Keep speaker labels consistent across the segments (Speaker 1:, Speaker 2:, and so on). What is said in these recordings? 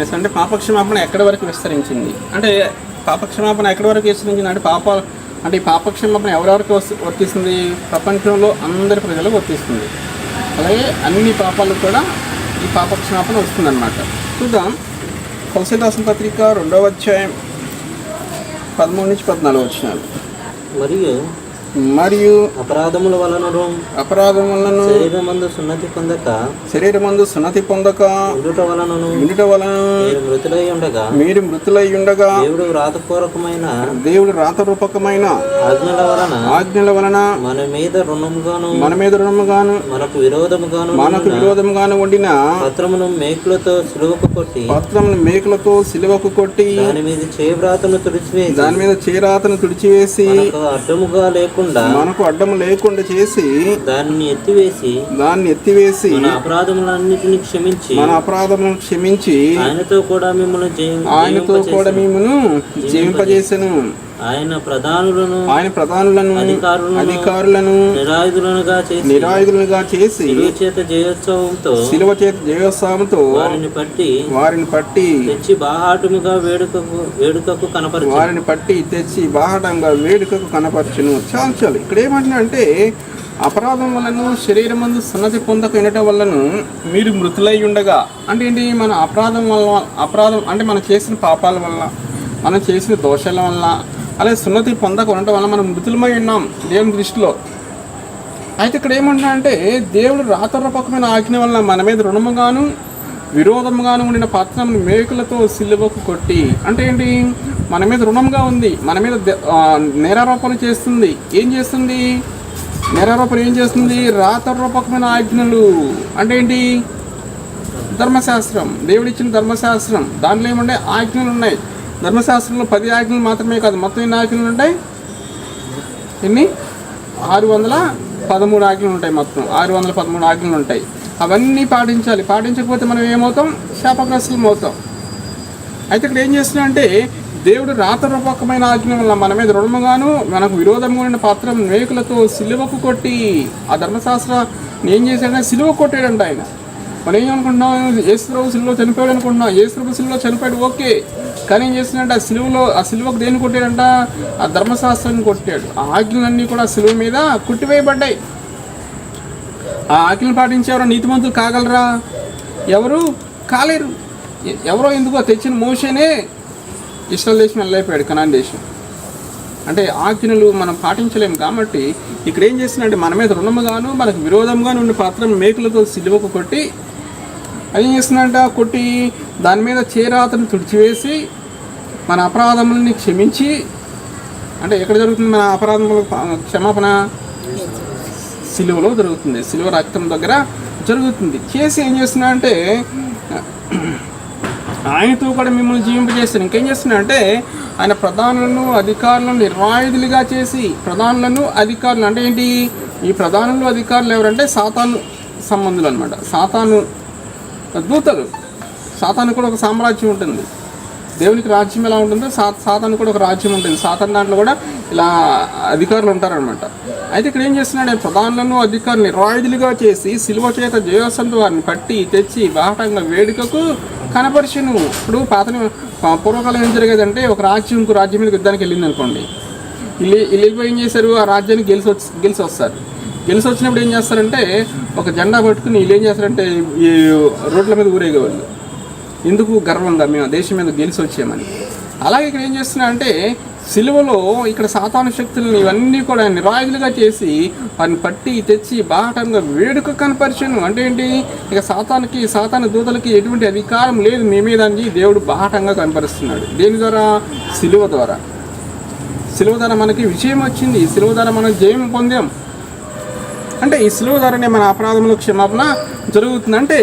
Speaker 1: అంటే పాపక్షమాపణ ఎక్కడి వరకు విస్తరించింది? అంటే పాపక్షమాపణ ఎక్కడి వరకు విస్తరించింది? అంటే పాప అంటే ఈ పాపక్షమాపణ ఎవరెవరికి వర్తిస్తుంది? ప్రపంచంలో అందరి ప్రజలకు వర్తిస్తుంది. అలాగే అన్ని పాపాలకు కూడా ఈ పాపక్షమాపణ వస్తుందన్నమాట. చూద్దాం. కౌశల్యాసన పత్రిక రెండవ అధ్యాయం పదమూడు నుంచి పద్నాలుగు వచ్చినారు
Speaker 2: మరియు
Speaker 1: మరియు
Speaker 2: అపరాధముల వలనను
Speaker 1: అపరాధం వలన
Speaker 2: శరీరమందు సున్నతి పొందక
Speaker 1: శరీరమందు సున్నతి పొందక
Speaker 2: ఉండుట వలనను
Speaker 1: ఉండుట వలన
Speaker 2: మీరు మృతులై ఉండగా
Speaker 1: మీరు మృతులై ఉండగా
Speaker 2: దేవుడు వ్రాతపూర్వకమైన
Speaker 1: దేవుడు రాతరూపకమైన
Speaker 2: ఆజ్ఞల వలన
Speaker 1: ఆజ్ఞల వలన
Speaker 2: మన మీద రుణముగాను
Speaker 1: మన మీద రుణముగాను
Speaker 2: మనకు విరోధముగాను
Speaker 1: మనకు విరోధముగాను వండిన
Speaker 2: పత్రమును మేకులతో సులువుకు కొట్టి
Speaker 1: పత్రమును మేకులతో సిలువకు కొట్టి
Speaker 2: దాని మీద చేవ్రాతను తుడిచివేసి
Speaker 1: దాని మీద చీరాతను తుడిచివేసి
Speaker 2: అడ్డముగా లేకుండా
Speaker 1: మనకు అడ్డము లేకుండా చేసి
Speaker 2: దానిని ఎత్తివేసి
Speaker 1: దాన్ని ఎత్తివేసి
Speaker 2: మన అపరాధములన్నిటిని క్షమించి
Speaker 1: మన అపరాధములను క్షమించి
Speaker 2: ఆయనతో కూడా మిమ్మల్ని
Speaker 1: ఆయనతో కూడా. మేమును జీవింపజేసెను
Speaker 2: ఆయన ప్రధానులను
Speaker 1: ఆయన ప్రధానులను
Speaker 2: అధికారులను
Speaker 1: అధికారులను
Speaker 2: నిరాయుధులనుగా చేసి
Speaker 1: నిరాయుధులుగా చేసి
Speaker 2: శిలువ చేత జయోత్సవంతో
Speaker 1: శిలువ చేత జయోత్సవంతో
Speaker 2: వారిని పట్టి
Speaker 1: వారిని పట్టి
Speaker 2: తెచ్చి బాహాటముగా వేడుకకు వేడుకకు కనపరచు
Speaker 1: వారిని పట్టి తెచ్చి బాహటంగా వేడుకకు కనపరచును. చాలు చాలు. ఇక్కడ ఏమంటున్నా అంటే అపరాధం వలన శరీరమందు సన్నతి పొందక వినటం వలను మీరు మృతులై ఉండగా అంటే ఏంటి? మన అపరాధం వల్ల అపరాధం అంటే మనం చేసిన పాపాల వల్ల మనం చేసిన దోషాల వల్ల అలాగే సున్నతి పొందక ఉండటం వల్ల మనం మృతులమై ఉన్నాం దేవుని దృష్టిలో. అయితే ఇక్కడ ఏమంటున్నా దేవుడు రాతరూపకమైన ఆజ్ఞ వలన మన మీద రుణముగాను విరోధముగాను ఉండిన పాత్రను మేకులతో సిల్లువకు కొట్టి అంటే ఏంటి? మన మీద రుణంగా ఉంది మన మీద నేరారోపణ చేస్తుంది. ఏం చేస్తుంది? నేరారోపణ ఏం చేస్తుంది? రాతరూపకమైన ఆజ్ఞలు. అంటే ఏంటి? ధర్మశాస్త్రం. దేవుడిచ్చిన ధర్మశాస్త్రం. దాంట్లో ఏముండే? ఆజ్ఞలు ఉన్నాయి. ధర్మశాస్త్రంలో పది ఆజ్ఞలు మాత్రమే కాదు మొత్తం ఎన్ని ఆజ్ఞలు ఉంటాయి? ఎన్ని? ఆరు వందల పదమూడు ఆజ్ఞలు ఉంటాయి మొత్తం. ఆరు వందల పదమూడు ఆజ్ఞలు ఉంటాయి. అవన్నీ పాటించాలి. పాటించకపోతే మనం ఏమవుతాం? శాపగ్రస్తులం అవుతాం. అయితే ఇక్కడ ఏం చేస్తున్నా అంటే దేవుడు రాతరూపకమైన ఆజ్ఞ వల్ల మన మీద రుణముగాను మనకు విరోధంగా ఉన్న పాత్రం మేకులతో సిలువకు కొట్టి ఆ ధర్మశాస్త్ర ఏం చేశాడంటే సిలువ కొట్టాడంట ఆయన. మనం ఏమనుకుంటున్నాం? ఏసుప్రభు సిలువలో చనిపోయాడు అనుకుంటున్నాం. ఏసుప్రభు సిలువలో చనిపోయాడు. ఓకే. కానీ ఏం చేస్తున్నాడంటే ఆ సిలువలో ఆ సిలువకు దేన్ని కొట్టాడంట? ఆ ధర్మశాస్త్రాన్ని కొట్టాడు. ఆ ఆజ్ఞలన్నీ కూడా ఆ సిలువ మీద కుట్టివేయబడ్డాయి. ఆ ఆజ్ఞలు పాటించేవారు నీతిమంతులు కాగలరా? ఎవరు? కాలేరు. ఎవరో ఎందుకో తెచ్చిన మోషనే ఇస్రాయల్ దేశం వెళ్ళైపోయాడు కనాన్ దేశం. అంటే ఆజ్ఞలు మనం పాటించలేము కాబట్టి ఇక్కడ ఏం చేస్తున్నాడంటే మన మీద రుణముగాను మనకు విరోధంగాను ఉన్న పాత్ర మేకులతో సిలువకు కొట్టి అది ఏం చేస్తున్నాడంట? కొట్టి దాని మీద చేరాతను తుడిచివేసి మన అపరాధములని క్షమించి అంటే ఎక్కడ జరుగుతుంది? మన అపరాధముల క్షమాపణ సిలువలో జరుగుతుంది. సిలువ రక్తం దగ్గర జరుగుతుంది. చేసి ఏం చేస్తున్నా అంటే ఆయనతో కూడా మిమ్మల్ని జీవింపజేస్తాను ఇంకేం చేస్తున్నా అంటే ఆయన ప్రధానులను అధికారులను నిర్వాయుధులుగా చేసి ప్రధానులను అధికారులు అంటే ఏంటి? ఈ ప్రధానులు అధికారులు ఎవరంటే సాతాను సంబంధులు అనమాట సాతాను దూతలు. సాతాను కూడా ఒక సామ్రాజ్యం ఉంటుంది. దేవునికి రాజ్యం ఎలా ఉంటుందో సా సాతాను కూడా ఒక రాజ్యం ఉంటుంది. సాతాన్ దాంట్లో కూడా ఇలా అధికారులు ఉంటారనమాట అయితే ఇక్కడ ఏం చేస్తున్నాడు ప్రధానులను అధికారులని నిర్వాయుధులుగా చేసి సిలువ చేత జయోసంత వారిని పట్టి తెచ్చి బాహటంగా వేడుకకు కనపరిచను. ఇప్పుడు పాత పూర్వకాలం ఏం జరిగేదంటే ఒక రాజ్యం ఇంకో రాజ్యం మీద యుద్ధానికి వెళ్ళింది అనుకోండి. వెళ్ళిపోయి ఏం చేశారు? ఆ రాజ్యాన్ని గెలిచి వచ్చి గెలిచి వస్తారు. గెలిచి వచ్చినప్పుడు ఏం చేస్తారంటే ఒక జెండా పట్టుకుని వీళ్ళు ఏం చేస్తారంటే ఈ రోడ్ల మీద ఊరేగేవాళ్ళు. ఎందుకు గర్వంగా మేము దేశం మీద గెలిచి వచ్చామని. అలాగే ఇక్కడ ఏం చేస్తున్నా అంటే సిలువలో ఇక్కడ సాతాను శక్తులను ఇవన్నీ కూడా నిరాయుధులుగా చేసి వారిని పట్టి తెచ్చి బాహటంగా వేడుక కనపరిచాను. అంటే ఏంటి? ఇక సాతానికి సాతాను దూతలకి ఎటువంటి అధికారం లేదు మీ మీద అని దేవుడు బాహటంగా కనపరుస్తున్నాడు. దేని ద్వారా? సిలువ ద్వారా. సిలువ ద్వారా మనకి విజయం వచ్చింది. సిలువ ద్వారా మనం జయం పొందాం. అంటే ఈ సిలువ ద్వారానే మన అపరాధముల క్షమాపణ జరుగుతుంది అంటే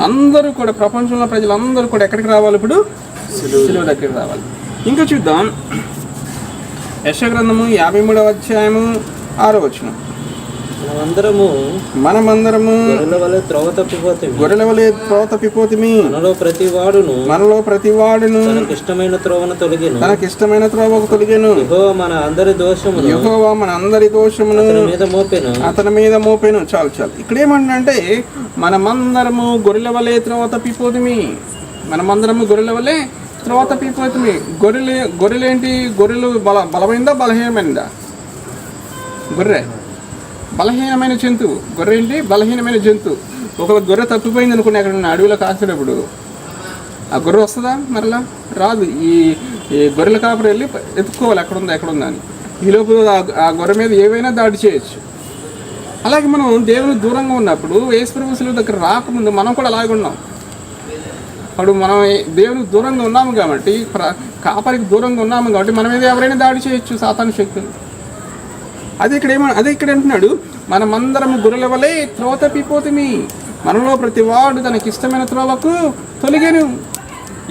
Speaker 1: అందరూ కూడా ప్రపంచంలో ప్రజలందరూ కూడా ఎక్కడికి రావాలి ఇప్పుడు? సిలువ దగ్గరికి రావాలి. ఇంకా చూద్దాం. యశగ్రంథము యాభై మూడవ అధ్యాయము ఆరో వచనం.
Speaker 2: మనమందరము
Speaker 1: మనమందరము
Speaker 2: గొర్రెల వలె త్రోవ తప్పిపోతే
Speaker 1: గొర్రెల వలె త్రోవ తప్పిపోతిమి.
Speaker 2: మనలో ప్రతి వాడును
Speaker 1: మనలో ప్రతి వాడును
Speaker 2: తనకు ఇష్టమైన త్రోవను తొలగిను.
Speaker 1: తనకి ఇష్టమైన త్రోవకు తొలిగెను.
Speaker 2: యెహోవా మన అందరి దోషమును.
Speaker 1: యెహోవా మన అందరి దోషమును.
Speaker 2: అతని మీద మోపెను.
Speaker 1: అతని మీద మోపేను. చాలు చాలు. ఇక్కడ ఏమంటే మనమందరము గొర్రెల వలె త్రోవ తప్పిపోతుమి. మనమందరము గొర్రెల వల్లే త్రోవ తప్పిపోతుంది గొర్రెలు గొర్రెలు ఏంటి గొర్రెలు బల బలమైందా బలహీనమైందా? గొర్రె. బలహీనమైన జంతువు గొర్రె ఏంటి బలహీనమైన జంతువు ఒక గొర్రె తప్పిపోయింది అనుకుని అక్కడ ఉన్న అడవిలో కాసేటప్పుడు ఆ గొర్రె వస్తుందా? మరలా రాదు. ఈ ఈ గొర్రెల కాపురం వెళ్ళి ఎత్తుకోవాలి ఎక్కడ ఉందా ఎక్కడ ఉందా అని. ఈ ఆ- గొర్రె మీద ఏవైనా దాడి చేయొచ్చు. అలాగే మనం దేవుని దూరంగా ఉన్నప్పుడు యేసుప్రభుశుల దగ్గర రాకముందు మనం కూడా అలాగే ఉన్నాం. అప్పుడు మనం దేవునికి దూరంగా ఉన్నాము కాబట్టి కాపరికి దూరంగా ఉన్నాము కాబట్టి మన మీద ఎవరైనా దాడి చేయొచ్చు సాతాను శక్తులు. అదే ఇక్కడ ఏమో అదే ఇక్కడ అంటున్నాడు మనమందరము గొర్రెల వలె త్రోవ తప్పిపోతుమి మనలో ప్రతి వాడు తనకి ఇష్టమైన త్రోవకు తొలిగాను.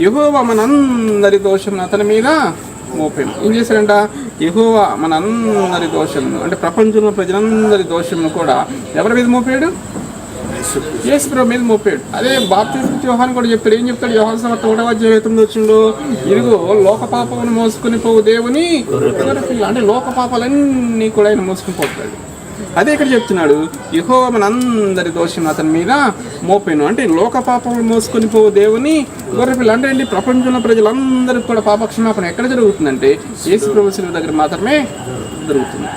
Speaker 1: యహోవా మనందరి దోషం అతని మీద మోపాను. ఏం చేశారంట యహోవా మనందరి దోషమును అంటే ప్రపంచంలో ప్రజలందరి దోషమును కూడా ఎవరి మీద మోపాడు? యేసు ప్రభు మీద మోపాడు. అదే బాప్తిజం వ్యూహాన్ని కూడా చెప్పాడు. ఏం చెప్తాడు? యోహాన్ సమర్థ ఒకటవ అధ్యాయం వచ్చిండు ఇదిగో లోక పాపమును మోసుకుని పోవు దేవుని. అంటే లోక పాపాలన్నీ కూడా ఆయన మోసుకుని పోతాడు. అదే ఇక్కడ చెప్తున్నాడు. యహో మనందరి దోషం అతని మీద మోపాను. అంటే లోక పాపములు మోసుకొని పోవు దేవుని. గొర్రెపిల్ల అంటే ఏంటి? ప్రపంచంలో ప్రజలందరికీ కూడా పాపక్షమాపణ ఎక్కడ జరుగుతుందంటే యేసు ప్రభు దగ్గర మాత్రమే జరుగుతుంది.